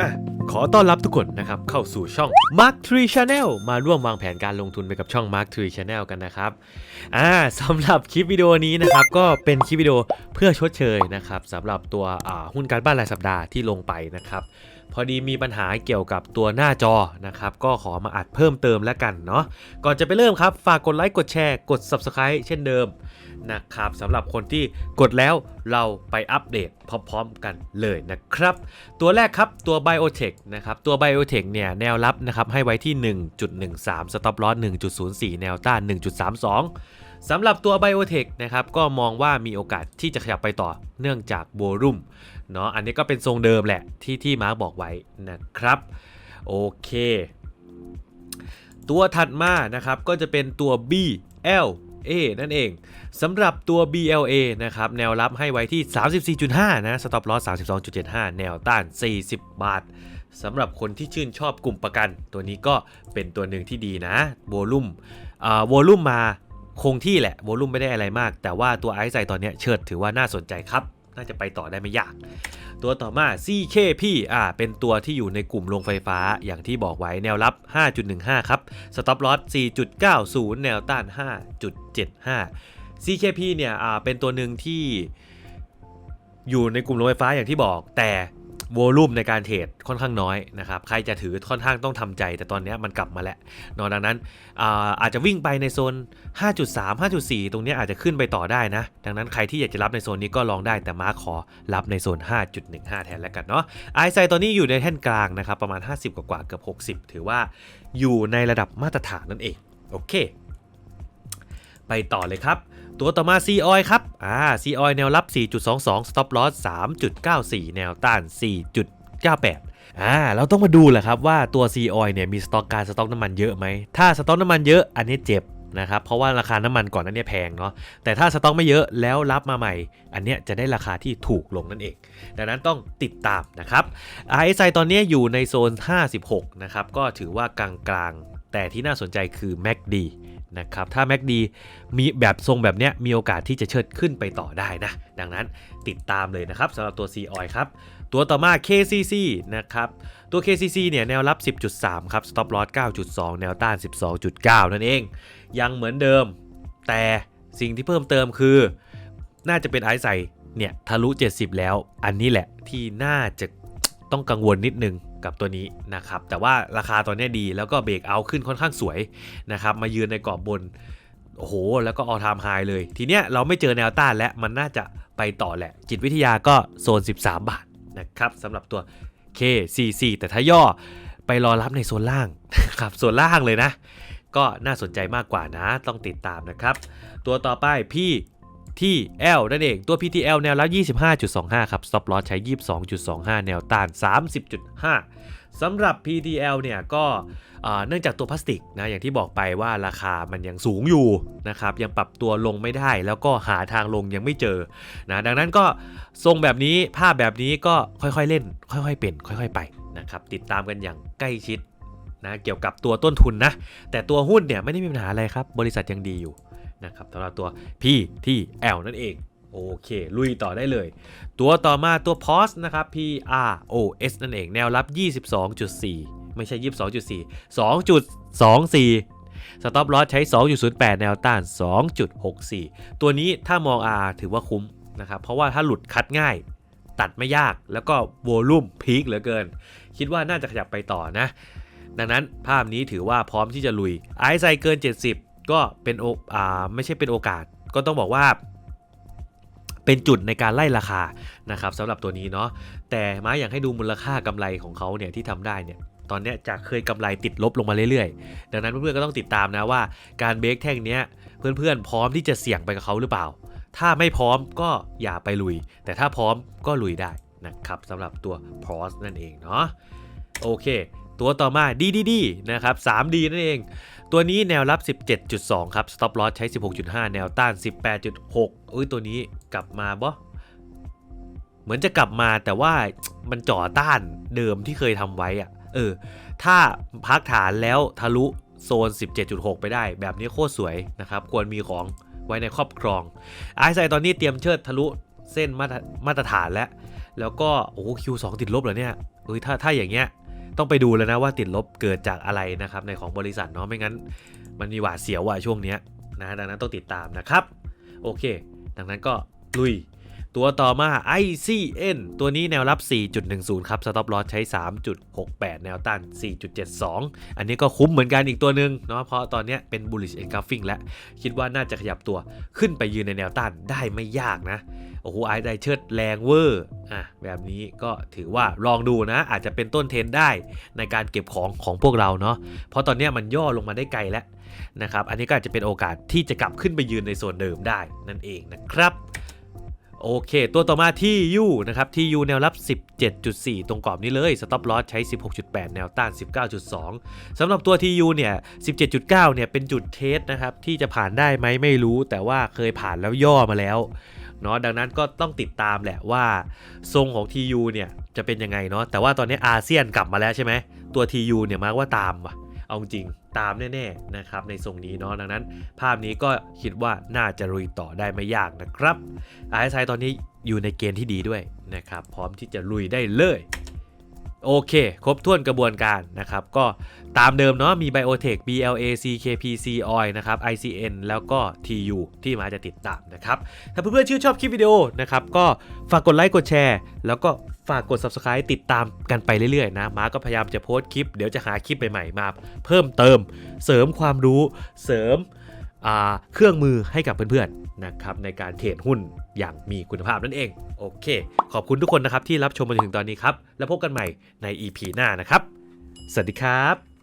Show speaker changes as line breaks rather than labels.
อะขอต้อนรับทุกคนนะครับเข้าสู่ช่อง Mark Tree Channel มาร่วมวางแผนการลงทุนไปกับช่อง Mark Tree Channel กันนะครับอ่าสำหรับคลิปวิดีโอนี้นะครับก็เป็นคลิปวิดีโอเพื่อชดเชยนะครับสำหรับตัวหุ้นการบ้านรายสัปดาห์ที่ลงไปนะครับ พอดีมีปัญหาเกี่ยวกับตัวหน้าจอนะครับ ก็ขอมาอัดเพิ่มเติมแล้วกันเนาะก่อนจะไปเริ่มครับ ฝากกดไลค์กดแชร์กด Subscribe เช่นเดิมนะครับสำหรับคนที่กดแล้วเราไปอัปเดตพร้อมๆกันเลยนะครับ ตัวแรกครับตัว Biotech นะครับตัว Biotech เนี่ยแนวรับนะครับให้ไว้ที่ 1.13 Stop Loss 1.04 แนวต้าน 1.32สำหรับตัว Biotech นะครับก็มองว่ามีโอกาสที่จะขยับไปต่อเนื่องจากโวลุ่ม เนาะอันนี้ก็เป็นทรงเดิมแหละที่ที่มาร์กบอกไว้นะครับโอเค ตัวถัดมานะครับก็จะเป็นตัว BLA นั่นเองสำหรับตัว BLA นะครับแนวรับให้ไว้ที่ 34.5 นะ stop loss 32.75 แนวต้าน 40 บาทสำหรับคนที่ชื่นชอบกลุ่มประกัน ตัวนี้ก็เป็นตัวหนึ่งที่ดีนะโวลุ่มอ่าโวลุ่มมาคงที่แหละโวลุ่มไม่ได้อะไรมาก แต่ว่าตัวไอซ์ไซตอนเนี้ยเชิดถือว่าน่าสนใจครับ น่าจะไปต่อได้ไม่ยาก ตัวต่อมา CKP อ่าเป็นตัวที่อยู่ในกลุ่มโรงไฟฟ้าอย่างที่บอกไว้แนวรับ 5.15 ครับ stop loss 4.90 แนวต้าน 5.75 CKP เนี่ยอ่าเป็นตัวหนึ่งที่อยู่ในกลุ่มโรงไฟฟ้าอย่างที่บอก แต่ โวลุ่มในการเทรดค่อนข้างน้อยนะครับ ใครจะถือค่อนข้างต้องทำใจ แต่ตอนนี้มันกลับมาแล้วนอะดังนั้นอาอาจจะวิ่งไปในโซน 5.3 5.4 ตรงนี้อาจจะขึ้นไปต่อได้นะ ดังนั้นใครที่อยากจะรับในโซนนี้ก็ลองได้แต่มาขอรับในโซน 5.15 แทนแล้วกันเนาะไอไซตอนนี้อยู่ในแท่นกลางนะครับ ประมาณ 50 กว่าเกือบ 60 ถือว่าอยู่ในระดับมาตรฐานนั่นเอง โอเค ไปต่อเลยครับ ตัวต่อมา C oil ครับ อ่า C oil แนวรับ 4.22 stop loss 3.94 แนวต้าน 4.98อ่าเราต้องมาดูแหละครับว่าตัว C oil เนี่ยมีสต็อกการสต็อกน้ำมันเยอะไหม ถ้าสต็อกน้ำมันเยอะอันนี้เจ็บนะครับเพราะว่าราคาน้ำมันก่อนนั้นเนี่ยแพงเนาะแต่ถ้าสต็อกไม่เยอะแล้วรับมาใหม่ อันเนี้ยจะได้ราคาที่ถูกลงนั่นเอง ดังนั้นต้องติดตามนะครับ RSI ตอนนี้อยู่ในโซน 56 นะครับก็ถือว่ากลางๆ แต่ที่น่าสนใจคือ MACD นะครับถ้า MACD มีแบบทรงแบบเนี้ยมีโอกาสที่จะเชิดขึ้นไปต่อได้นะ ดังนั้นติดตามเลยนะครับสำหรับตัว C oil ครับ ตัวต่อมา KCC นะครับ ตัว KCC เนี่ยแนวรับ 10.3 ครับ stop loss 9.2 แนวต้าน 12.9 นั่นเอง ยังเหมือนเดิม แต่สิ่งที่เพิ่มเติมคือ น่าจะเป็นไอซ์ไซเนี่ยทะลุ 70 แล้ว อันนี้แหละที่น่าจะต้องกังวลนิดนึง กับตัวนี้นะครับ แต่ว่าราคาตอนนี้ดีแล้วก็เบรกเอาขึ้นค่อนข้างสวยนะครับ มายืนในกรอบบน โอ้โห แล้วก็ออทามไฮเลย ทีเนี้ยเราไม่เจอแนวต้านและมันน่าจะไปต่อแหละ จิตวิทยาก็โซน 13 บาทนะครับสำหรับตัว KCC แต่ถ้าย่อไปรอรับในโซนล่างนะครับโซนล่างเลยนะ ก็น่าสนใจมากกว่านะต้องติดตามนะครับ ตัวต่อไปพี่ ที่ L นั่นเองตัว PTL แนวรับ25.25 ครับ stop loss ใช้ 22.25 แนวต้าน 30.5 สำหรับ PTL เนี่ยก็เนื่องจากตัวพลาสติกนะอย่างที่บอกไปว่าราคามันยังสูงอยู่นะครับยังปรับตัวลงไม่ได้แล้วก็หาทางลงยังไม่เจอนะดังนั้นก็ทรงแบบนี้ภาพแบบนี้ก็ค่อยๆเล่น ค่อยๆเป็น ค่อยๆไปนะครับติดตามกันอย่างใกล้ชิดนะเกี่ยวกับตัวต้นทุนนะแต่ตัวหุ้นเนี่ยไม่ได้มีปัญหาอะไรครับบริษัทยังดีอยู่ นะครับสำหรับตัว P ที่ L นั่นเองโอเค ลุยต่อได้เลย ตัวต่อมาตัว POS นะครับ P R O S นั่นเองแนวรับ 22.4 ไม่ใช่ 22.4 2.24 Stop Loss ใช้ 2.08 แนวต้าน 2.64 ตัวนี้ถ้ามอง R ถือว่าคุ้มนะครับ เพราะว่าถ้าหลุดคัดง่าย ตัดไม่ยากแล้วก็โวลุ่มพีคเหลือเกิน คิดว่าน่าจะขยับไปต่อนะ ดังนั้นภาพนี้ถือว่าพร้อมที่จะลุยไอซ์ไซเกิน 70 ก็เป็นโออ่าไม่ใช่เป็นโอกาส ก็ต้องบอกว่า เป็นจุดในการไล่ราคานะครับสำหรับตัวนี้เนาะแต่มาอยากให้ดูมูลค่ากำไรของเขาเนี่ยที่ทำได้เนี่ยตอนนี้จากเคยกำไรติดลบลงมาเรื่อยๆ ดังนั้นเพื่อนๆก็ต้องติดตามนะว่าการเบรกแท่งเนี้ยเพื่อนๆ พร้อมที่จะเสี่ยงไปกับเขาหรือเปล่า ถ้าไม่พร้อมก็อย่าไปลุย แต่ถ้าพร้อมก็ลุยได้นะครับสำหรับตัว p r o s นั่นเองเนาะโอเค ตัวต่อมา DDD นะครับ 3D นั่นเอง ตัวนี้แนวรับ 17.2 ครับ stop loss ใช้ 16.5 แนวต้าน 18.6อุ้ยตัวนี้กลับมาบ่เหมือนจะกลับมาแต่ว่ามันจ่อต้านเดิมที่เคยทำไว้อะเออ ถ้าพักฐานแล้วทะลุโซน 17.6 ไปได้ แบบนี้โคตรสวยนะครับ ควรมีของไว้ในครอบครองไอซ์ไซตอนนี้เตรียมเชิดทะลุเส้นมาตรฐานแล้ว แล้วก็ โอ้โห Q2 ติดลบเหรอเนี่ยเอ้ยถ้าถ้าอย่างเงี้ย ต้องไปดูแล้วนะว่าติดลบเกิดจากอะไรนะครับในของบริษัทเนาะไม่งั้น มันมีหวาดเสียวว่ะช่วงเนี้ยนะดังนั้นต้องติดตามนะครับ โอเค ดังนั้นก็ลุย ตัวต่อมา ICN ตัวนี้แนวรับ 4.10 ครับ stop loss ใช้ 3.68 แนวต้าน 4.72 อันนี้ก็คุ้มเหมือนกันอีกตัวหนึ่งเนาะ เพราะตอนนี้เป็น bullish engulfing แล้ว คิดว่าน่าจะขยับตัวขึ้นไปยืนในแนวต้านได้ไม่ยากนะ โอ้โหไอ้ไดเชิดแรงเวอร์ อะ แบบนี้ก็ถือว่าลองดูนะ อาจจะเป็นต้นเทรนได้ในการเก็บของของพวกเราเนาะ เพราะตอนนี้มันย่อลงมาได้ไกลแล้วนะครับ อันนี้ก็อาจจะเป็นโอกาสที่จะกลับขึ้นไปยืนในโซนเดิมได้นั่นเองนะครับ โอเค ตัวต่อมาที่ยูนะครับที่ยูแนวรับ 17.4 ตรงกรอบนี้เลย stop loss ใช้ 16.8 แนวต้าน 19.2สำหรับตัว TU เนี่ย 17.9 เนี่ยเป็นจุดเทสนะครับที่จะผ่านได้ไหมไม่รู้แต่ว่าเคยผ่านแล้วย่อมาแล้วเนาะดังนั้นก็ต้องติดตามแหละว่า ทรงของ TU เนี่ยจะเป็นยังไงเนาะแต่ว่าตอนนี้อาเซียนกลับมาแล้วใช่ไหมตัว TU เนี่ยมากว่าตามว่ะ เอาจริงตามแน่ๆนะครับในทรงนี้เนาะดังนั้น ภาพนี้ก็คิดว่าน่าจะลุยต่อได้ไม่ยากนะครับไอซ์ไซตอนนี้อยู่ในเกณฑ์ที่ดีด้วยนะครับพร้อมที่จะลุยได้เลย โอเค ครบถ้วนกระบวนการนะครับ ก็ตามเดิมเนาะมี Biotech BLA CKPC Oil นะครับ ICN แล้วก็ TU ที่มาจะติดตามนะครับ ถ้าเพื่อนๆชื่นชอบคลิปวิดีโอนะครับ ก็ฝากกดไลค์กดแชร์ แล้วก็ฝากกด Subscribe ติดตามกันไปเรื่อยๆ นะ มาร์คก็พยายามจะโพสต์คลิป เดี๋ยวจะหาคลิปใหม่ๆ มาเพิ่มเติม เสริมความรู้ เสริม เครื่องมือให้กับเพื่อนๆนะครับในการเทรดหุ้นอย่างมีคุณภาพนั่นเอง โอเค ขอบคุณทุกคนนะครับที่รับชมมาถึงตอนนี้ครับ แล้วพบกันใหม่ใน EP หน้านะครับ สวัสดีครับ